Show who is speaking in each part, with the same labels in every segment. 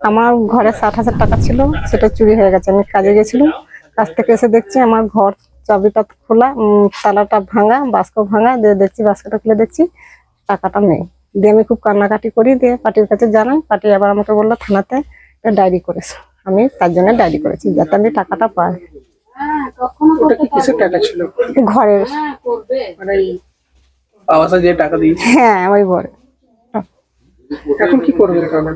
Speaker 1: আমার ঘরে ষাট হাজার টাকা ছিল সেটা চুরি হয়ে গেছে। আমি কাজে গেছিলাম কাজ থেকে এসে দেখছি আমার ঘর চাবিটা খোলা তালাটা ভাঙা বাস্ক ভাঙা দিয়ে দেখছি বাস্কটা খুলে দেখছি টাকাটা নেই। দিয়ে আমি খুব কান্নাকাটি করি দিয়ে পার্টির কাছে জানাই পার্টি আবার আমাকে বলল থানাতে ডায়েরি করেছে। আমি তার জন্য ডায়েরি করেছি যাতে আমি টাকাটা পাই। ঘরের।
Speaker 2: মানে
Speaker 1: হ্যাঁ ওই ঘরে
Speaker 2: এখন কি করবেন তাহলে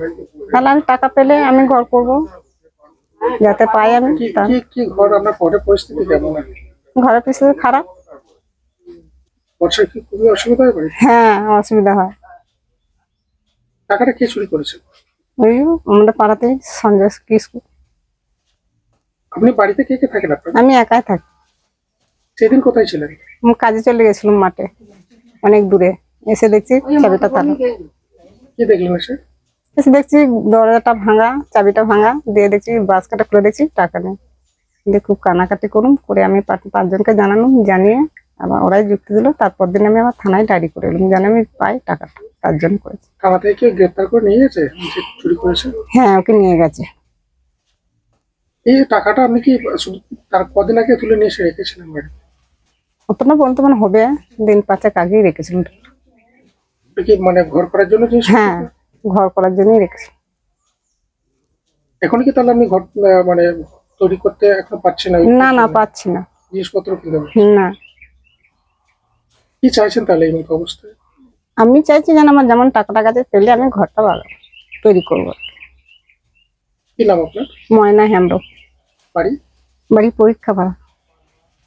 Speaker 1: তাহলে আমি টাকা পেলে আমি ঘর করব। যাতে পাই আমি
Speaker 2: কি
Speaker 1: তা-
Speaker 2: কি কি ঘর আপনার পরে পরিস্থিতি কেমন
Speaker 1: ঘরের পরিস্থিতি খারাপ।
Speaker 2: বর্ষায় কি খুবই অসুবিধা হয় বাড়িতে?
Speaker 1: হ্যাঁ অসুবিধা হয়।
Speaker 2: টাকাটা কে চুরি করেছে?
Speaker 1: ওই আমাদের পাড়াতে সঞ্জয় কিস্কু
Speaker 2: আপনি বাড়িতে কে কে থাকেন আপনার?
Speaker 1: আমি একাই থাকি।
Speaker 2: সেদিন কোথায় ছিলেন?
Speaker 1: আমি কাজে চলে গেছিলাম মাঠে অনেক দূরে। এসে দেখছি চাবিটা তালা
Speaker 2: কি দেখলেন এসে
Speaker 1: এসে দেখছি দরজাটা ভাঙা চাবিটা ভাঙা দিয়ে দেখছি বাসকাটা খুলে দেখছি টাকা নেই। দিয়ে খুব কানাকাটি করুন করে আমি পাঁচ- পাঁচজনকে জানালাম জানিয়ে আবার ওরাই যুক্তি দিল। তারপর দিন আমি আমার থানায় ডায়েরি করে এলাম জানি আমি পাই টাকাটা তার জন্য করেছি।
Speaker 2: থানা থেকে কেউ গ্রেপ্তার করে নিয়ে গেছে? যে চুরি করেছে?
Speaker 1: হ্যাঁ ওকে নিয়ে গেছে।
Speaker 2: এই টাকাটা আপনি কি শুধু তার কদিন আগে তুলে নিয়ে এসে রেখেছিলেন বাড়িতে?
Speaker 1: অতটা বলতে মানে হবে দিন পাঁচেক আগেই রেখেছিলাম।
Speaker 2: মানে ঘর করার জন্য
Speaker 1: হ্যাঁ ঘর করার জন্যই রেখেছি।
Speaker 2: এখন কি তাহলে আপনি ঘর মানে তৈরি করতে এখন পাচ্ছেন না?
Speaker 1: না না পাচ্ছি না।
Speaker 2: জিনিসপত্র কিনতে
Speaker 1: না।
Speaker 2: কি চাইছেন তাহলে এই মতো অবস্থায়?
Speaker 1: আমি চাইছি যেন আমার যেমন টাকা টাকাতে পেলে আমি ঘরটা ভালো তৈরি করব।
Speaker 2: কি নাম আপনার?
Speaker 1: ময়না হেমব্রম।
Speaker 2: বাড়ি?
Speaker 1: বাড়ি পরীক্ষা ভাড়া।